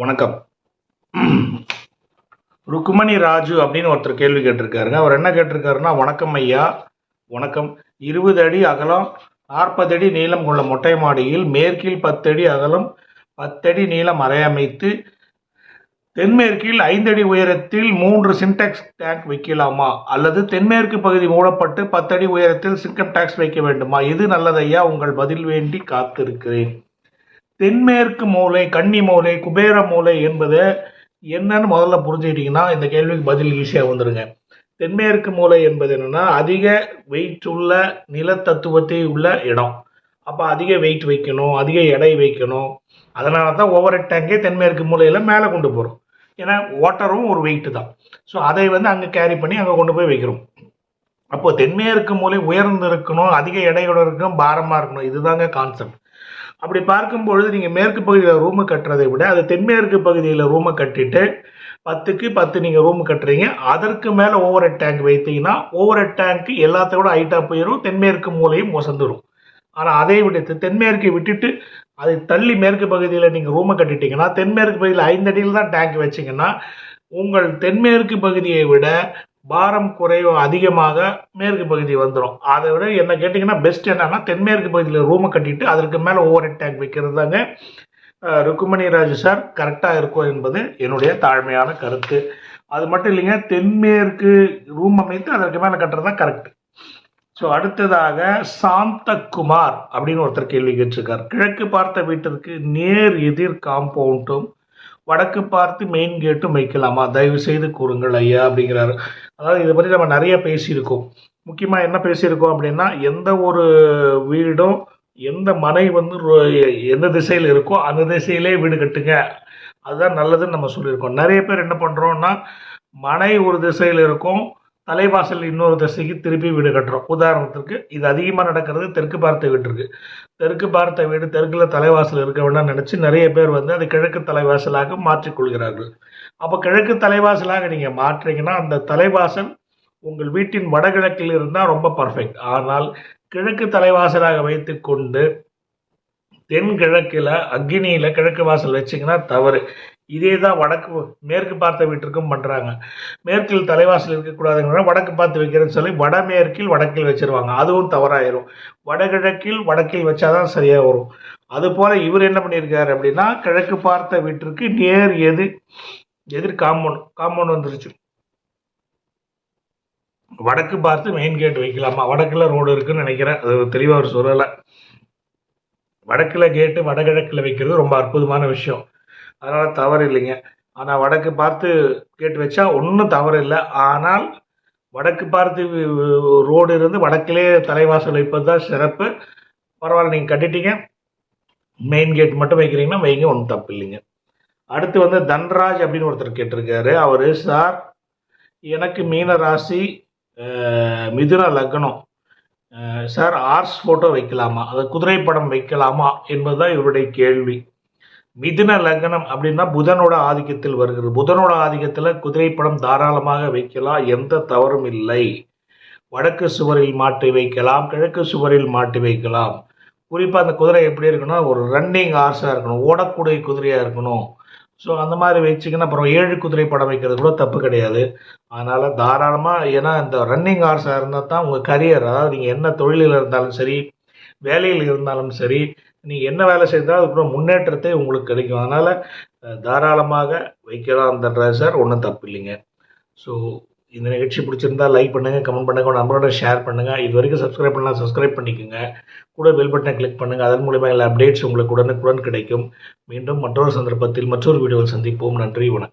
வணக்கம். ருக்குமணி ராஜு அப்படின்னு ஒருத்தர் கேள்வி கேட்டிருக்காருங்க. அவர் என்ன கேட்டிருக்காருன்னா வணக்கம் ஐயா வணக்கம். இருபது அடி அகலம் நாற்பது அடி நீளம் கொண்ட மொட்டை மாடியில் மேற்கில் பத்தடி அகலம் பத்தடி நீளம் அறையமைத்து தென்மேற்கில் ஐந்தடி உயரத்தில் மூன்று சின்டெக்ஸ் டேங்க் வைக்கலாமா? அல்லது தென்மேற்கு பகுதி மூடப்பட்டு பத்தடி உயரத்தில் சிங்கம் டேக்ஸ் வைக்க வேண்டுமா? இது நல்லதையா உங்கள் பதில் வேண்டி காத்திருக்கிறேன். தென்மேற்கு மூலை கன்னி மூலை குபேர மூலை என்பது என்னன்னு முதல்ல புரிஞ்சுக்கிட்டீங்கன்னா இந்த கேள்விக்கு பதில் ஈஸியாக வந்துடுங்க தென்மேற்கு மூலை என்பது என்னென்னா அதிக வெயிட் உள்ள நிலத்தத்துவத்தை உள்ள இடம். அப்போ அதிக வெயிட் வைக்கணும் அதிக எடை வைக்கணும். அதனால தான் ஓவர் டேங்கே தென்மேற்கு மூலையில் மேலே கொண்டு போகிறோம் ஏன்னா வாட்டரும் ஒரு வெயிட்டு தான். ஸோ அதை வந்து அங்கே கேரி பண்ணி அங்கே கொண்டு போய் வைக்கிறோம். அப்போ தென்மேற்கு மூலை உயர்ந்து இருக்கணும் அதிக எடையோட இருக்கணும் பாரமாக இருக்கணும். இதுதாங்க கான்செப்ட் அப்படி பார்க்கும் பொழுது நீங்கள் மேற்கு பகுதியில் ரூமு கட்டுறதை விட அது தென்மேற்கு பகுதியில் ரூமை கட்டிட்டு பத்துக்கு பத்து நீங்கள் ரூம் கட்டுறீங்க. அதற்கு மேலே ஓவர் ஹெட் டேங்க் வைத்தீங்கன்னா ஓவர் ஹெட் டேங்க்கு எல்லாத்த ஹைட்டாக போயிடும் தென்மேற்கு மூலையும் மொசந்துடும் ஆனால் அதை விடுத்து தென்மேற்கை விட்டுட்டு அதை தள்ளி மேற்கு பகுதியில் நீங்கள் ரூமை கட்டிட்டீங்கன்னா தென்மேற்கு பகுதியில் ஐந்து அடியில் தான் டேங்க் வச்சிங்கன்னா உங்கள் தென்மேற்கு பகுதியை விட பாரம் குறைவு அதிகமாக மேற்கு பகுதி வந்துடும் அதை விட என்ன கேட்டிங்கன்னா பெஸ்ட் என்னன்னா தென்மேற்கு பகுதியில் ரூமை கட்டிட்டு அதற்கு மேலே ஓவர் ஹெட் டேங்க் வைக்கிறது தாங்க ருக்குமணி ராஜு சார் கரெக்டாக இருக்கும் என்பது என்னுடைய தாழ்மையான கருத்து. அது மட்டும் இல்லைங்க தென்மேற்கு ரூம் அமைத்து அதற்கு மேலே கட்டுறது தான் கரெக்ட் ஸோ அடுத்ததாக சாந்தகுமார் அப்படின்னு ஒருத்தர் கேள்வி கேட்டிருக்கார். கிழக்கு பார்த்த வீட்டிற்கு நேர் எதிர் காம்பவுண்டும் வடக்கு பார்த்து மெயின் கேட்டும் வைக்கலாமா? தயவு செய்து கூறுங்கள் ஐயா அப்படிங்கிறாரு. அதாவது இதை பற்றி நம்ம நிறைய பேசியிருக்கோம். முக்கியமாக என்ன பேசியிருக்கோம் அப்படின்னா எந்த ஒரு வீடும் எந்த மனை வந்து எந்த திசையில் இருக்கோ அந்த திசையிலே வீடு கட்டுங்க. அதுதான் நல்லதுன்னு நம்ம சொல்லியிருக்கோம். நிறைய பேர் என்ன பண்ணுறோம்னா மனை ஒரு திசையில் இருக்கும் தலைவாசல் இன்னொரு திசைக்கு திருப்பி வீடு கட்டுறோம். உதாரணத்துக்கு இது அதிகமாக நடக்கிறது தெற்கு பார்த்த வீடு இருக்கு தெற்கு பார்த்த வீடு தெற்குல தலைவாசல் இருக்க வேண்டாம் நினச்சி நிறைய பேர் வந்து அது கிழக்கு தலைவாசலாக மாற்றிக்கொள்கிறார்கள். அப்போ கிழக்கு தலைவாசலாக நீங்கள் மாற்றிங்கன்னா அந்த தலைவாசல் உங்கள் வீட்டின் வடகிழக்கில் இருந்தால் ரொம்ப பர்ஃபெக்ட் ஆனால் கிழக்கு தலைவாசலாக வைத்துக்கொண்டு தென்கிழக்கில் அக்னியில் கிழக்கு வாசல் வச்சிங்கன்னா தவறு. இதே தான் வடக்கு மேற்கு பார்த்த வீட்டிற்கும் பண்ணுறாங்க மேற்கில் தலைவாசல் இருக்கக்கூடாதுங்கிற வடக்கு பார்த்து வைக்கிறேன்னு சொல்லி வடமேற்கில் வடக்கில் வச்சிருவாங்க. அதுவும் தவறாயிரும். வடகிழக்கில் வடக்கில் வச்சாதான் சரியாக வரும். அதுபோல் இவர் என்ன பண்ணியிருக்காரு அப்படின்னா கிழக்கு பார்த்த வீட்டிற்கு நேர் எது எதிர் காம்பவுண்ட் காம்பவுண்ட் வந்துருச்சு. வடக்கு பார்த்து மெயின் கேட் வைக்கலாமா? வடக்கில் ரோடு இருக்குன்னு நினைக்கிறேன். அது தெளிவாக அவர் சொல்லலை. வடக்கில் கேட்டு வடகிழக்கில் வைக்கிறது ரொம்ப அற்புதமான விஷயம். அதனால் தவறு இல்லைங்க. ஆனால் வடக்கு பார்த்து கேட்டு வச்சா ஒன்றும் தவறு இல்லை. ஆனால் வடக்கு பார்த்து ரோடு இருந்து வடக்கிலே தலைவாசல் வைப்பது தான் சிறப்பு. பரவாயில்ல நீங்கள் கட்டிட்டீங்க. மெயின் கேட் மட்டும் வைக்கிறீங்கன்னா வைங்க ஒன்றும் தப்பு இல்லைங்க. அடுத்து வந்து தன்ராஜ் அப்படின்னு ஒருத்தர் கேட்டிருக்காரு. அவர் சார் எனக்கு மீன ராசி மிதுன லக்னம். சார் ஆர்ஸ் ஃபோட்டோ வைக்கலாமா? அது குதிரை படம் வைக்கலாமா என்பதுதான் இவருடைய கேள்வி. மிதுன லக்னம் அப்படின்னா புதனோட ஆதிக்கத்தில் வருகிறது. புதனோட ஆதிக்கத்தில் குதிரை படம் தாராளமாக வைக்கலாம். எந்த தவறும் இல்லை. வடக்கு சுவரில் மாட்டி வைக்கலாம். கிழக்கு சுவரில் மாட்டி வைக்கலாம். குறிப்பாக அந்த குதிரை எப்படி இருக்கணும் ஒரு ரன்னிங் ஹார்ஸாக இருக்கணும். ஓடக்கூடிய குதிரையாக இருக்கணும். ஸோ அந்த மாதிரி வச்சிங்கன்னா அப்புறம் ஏழு குதிரை படம் வைக்கிறது கூட தப்பு கிடையாது. அதனால் தாராளமாக ஏன்னா இந்த ரன்னிங் ஹார்ஸாக இருந்தால் தான் உங்கள் கரியர் அதாவது நீங்கள் என்ன தொழிலில் இருந்தாலும் சரி வேலையில் இருந்தாலும் சரி நீங்கள் என்ன வேலை செய்தாலும் அதுக்கு முன்னேற்றத்தை உங்களுக்கு கிடைக்கும். அதனால் தாராளமாக வைக்கலாம் அந்த ட்ரெஸ்ஸர் ஒன்றும் தப்பு இல்லைங்க. ஸோ இந்த நிகழ்ச்சி பிடிச்சிருந்தா லைக் பண்ணுங்கள் கமெண்ட் பண்ணுங்கள் உங்கள் நம்பரோட ஷேர் பண்ணுங்கள் இது வரைக்கும் சப்ஸ்கிரைப் பண்ணலாம் சப்ஸ்கிரைப் பண்ணிக்கோங்க. கூட பெல் பட்டனை கிளிக் பண்ணுங்கள் அதன் மூலமாக எல்லா அப்டேட்ஸ் உங்களுக்கு உடனுக்குடன் கிடைக்கும். மீண்டும் மற்றொரு சந்தர்ப்பத்தில் மற்றொரு வீடியோவில் சந்திப்போம். நன்றி வணக்கம்.